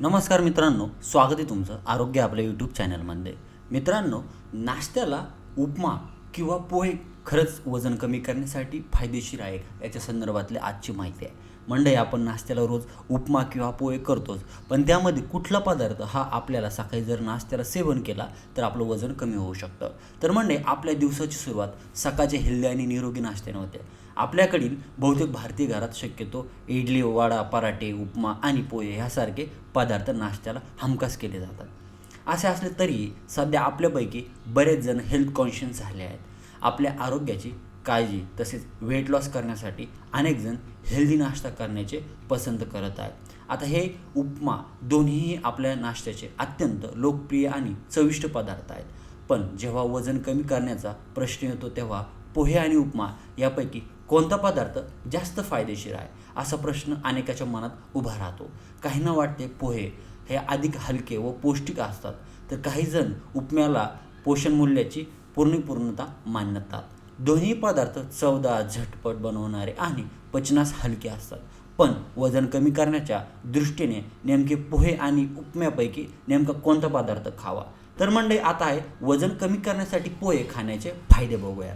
नमस्कार मित्रांनो स्वागत आहे तुमचं आरोग्य आपल्या यूट्यूब चॅनलमध्ये मित्रांनो नाश्त्याला उपमा किंवा पोहे खरंच वजन कमी करण्यासाठी फायदेशीर आहे. याच्या संदर्भातली आजची माहिती आहे. मंडई आपण नाश्त्याला रोज उपमा किंवा पोहे करतोच. पण त्यामध्ये कुठला पदार्थ हा आपल्याला सकाळी जर नाश्त्याला सेवन केला तर आपलं वजन कमी होऊ शकतं. तर मंडई आपल्या दिवसाची सुरुवात सकाळच्या हेल्दी आणि निरोगी नाश्त्याने होते. आपल्याकडील बहुतेक भारतीय घरात शक्यतो इडली वडा पराठे उपमा आणि पोहे ह्यासारखे पदार्थ नाश्त्याला हमखास केले जातात. असे असले तरी सध्या आपल्यापैकी बरेच जण हेल्थ कॉन्शियस झाले आहेत. आपल्या आरोग्याची काळजी तसेच वेट लॉस करण्यासाठी अनेकजण हेल्दी नाश्ता करण्याचे पसंत करत आहेत. आता हे उपमा दोन्हीही आपल्या नाश्त्याचे अत्यंत लोकप्रिय आणि चविष्ट पदार्थ आहेत. पण जेव्हा वजन कमी करण्याचा प्रश्न येतो तेव्हा पोहे आणि उपमा यापैकी कोणता पदार्थ जास्त फायदेशीर आहे? असा प्रश्न अनेकाच्या मनात उभा राहतो. काहींना वाटते पोहे हे अधिक हलके व पौष्टिक असतात. तर काही जण उपम्याला पोषण मूल्याची पूर्णपूर्णता मानतात. दोन्ही पदार्थ चौदा झटपट बनवणारे आणि पचनास हलके असतात. पण वजन कमी करण्याच्या दृष्टीने नेमके पोहे आणि उपम्यापैकी नेमका कोणता पदार्थ खावा? तर मंडळी आता आहे वजन कमी करण्यासाठी पोहे खाण्याचे फायदे बघूया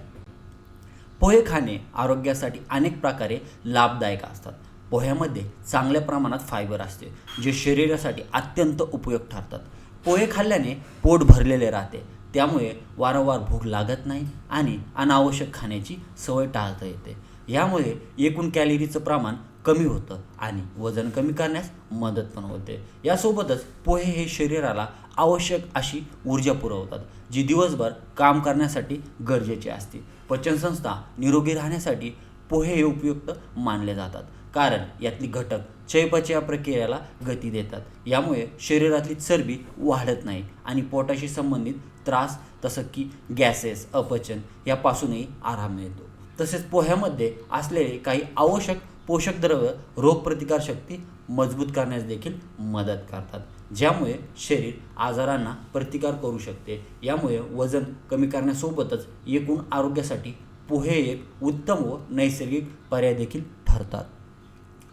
पोहे खाणे आरोग्यासाठी अनेक प्रकारे लाभदायक असतात. पोह्यामध्ये चांगल्या प्रमाणात फायबर असते जे शरीरासाठी अत्यंत उपयोग ठरतात. पोहे खाल्ल्याने पोट भरलेले राहते. त्यामुळे वारंवार भूक लागत नाही आणि अनावश्यक खाण्याची सवय टाळता येते. यामुळे एकूण कॅलरीचं प्रमाण कमी होतं आणि वजन कमी करण्यास मदत पण होते. यासोबतच पोहे हे शरीराला आवश्यक अशी ऊर्जा पुरवतात जी दिवसभर काम करण्यासाठी गरजेची असते. पचनसंस्था निरोगी राहण्यासाठी पोहे हे उपयुक्त मानले जातात. कारण यातली घटक चयपचय प्रक्रियेला गती देतात. यामुळे शरीरातली चरबी वाढत नाही आणि पोटाशी संबंधित त्रास तसं की गॅसेस अपचन यापासूनही आराम मिळतो. तसेच पोह्यामध्ये असलेले काही आवश्यक पोषक द्रव्य रोगप्रतिकारशक्ती मजबूत करण्यास देखील मदत करतात. ज्यामुळे शरीर आजारांना प्रतिकार करू शकते. यामुळे वजन कमी करण्यासोबतच एकूण आरोग्यासाठी पोहे एक उत्तम व नैसर्गिक पर्याय देखील ठरतात.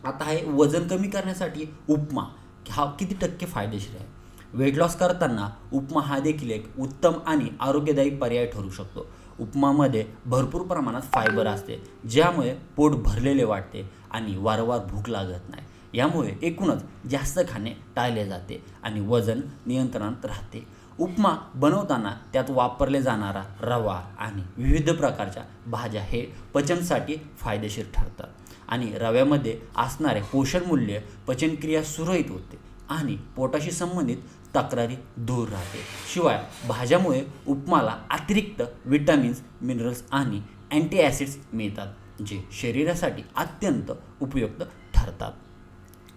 आता आहे वजन कमी करण्यासाठी उपमा हा किती टक्के फायदेशीर आहे? वेट लॉस करताना उपमा हा देखील एक उत्तम आणि आरोग्यदायी पर्याय ठरू शकतो. उपमामध्ये भरपूर प्रमाणात फायबर असते ज्यामुळे पोट भरलेले वाटते आणि वारंवार भूक लागत नाही. यामुळे एकूणच जास्त खाणे टाळले जाते आणि वजन नियंत्रणात राहते. उपमा बनवताना त्यात वापरले जाणारा रवा आणि विविध प्रकारच्या भाज्या हे पचनसाठी फायदेशीर ठरतात. आणि रव्यामध्ये असणारे पोषण मूल्य पचनक्रिया सुरळीत होते आणि पोटाशी संबंधित तक्रारी दूर राहते. शिवाय भाज्यामुळे उपमाला अतिरिक्त विटॅमिन्स मिनरल्स आणि अँटीॲसिड्स मिळतात जे शरीरासाठी अत्यंत उपयुक्त ठरतात.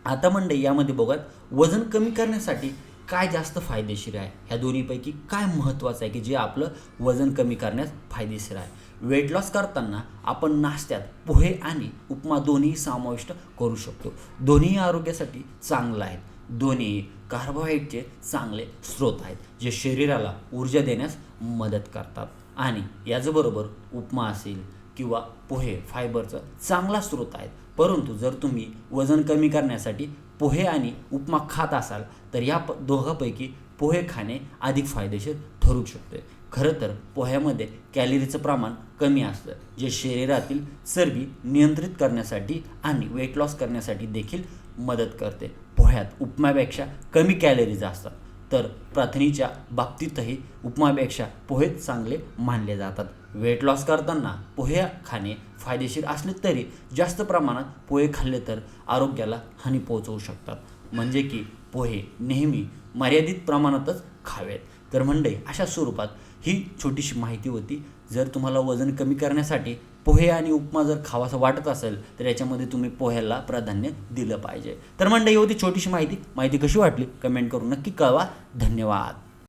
आता मंडळी यामध्ये बघत वजन कमी करण्यासाठी काय जास्त फायदेशीर आहे? ह्या दोन्हीपैकी काय महत्त्वाचं आहे की जे आपलं वजन कमी करण्यास फायदेशीर आहे? वेट लॉस करताना आपण नाश्त्यात पोहे आणि उपमा दोन्ही समाविष्ट करू शकतो. दोन्ही आरोग्यासाठी चांगलं आहेत. दोन्ही कार्बोहायड्रेटचे चांगले स्रोत आहेत जे शरीराला ऊर्जा देण्यास मदत करतात. आणि याचबरोबर उपमा असेल किंवा पोहे फायबरचा चांगला स्रोत आहेत. परंतु जर तुम्ही वजन कमी करण्यासाठी पोहे आणि उपमा खात असाल तर या प दोघांपैकी पोहे खाणे अधिक फायदेशीर ठरू शकते. खरं तर पोह्यामध्ये कॅलरीचं प्रमाण कमी असतं जे शरीरातील चरबी नियंत्रित करण्यासाठी आणि वेट लॉस करण्यासाठी देखील मदत करते. पोह्यात उपमापेक्षा कमी कॅलरीज असतात तर प्रथिनीच्या बाबतीतही उपमापेक्षा पोहेच चांगले मानले जातात. वेट लॉस करताना पोहे खाणे फायदेशीर असले तरी जास्त प्रमाणात पोहे खाल्ले तर आरोग्याला हानी पोहोचवू शकतात. म्हणजे की पोहे नेहमी मर्यादित प्रमाणातच खावेत. तर मंडई अशा स्वरूपात ही छोटीशी माहिती होती. जर तुम्हाला वजन कमी करण्यासाठी पोहे आणि उपमा जर खावासं वाटत असेल तर याच्यामध्ये तुम्ही पोह्याला प्राधान्य दिलं पाहिजे. तर मंडई होती छोटीशी माहिती. माहिती कशी वाटली? कमेंट करून नक्की कळवा. धन्यवाद.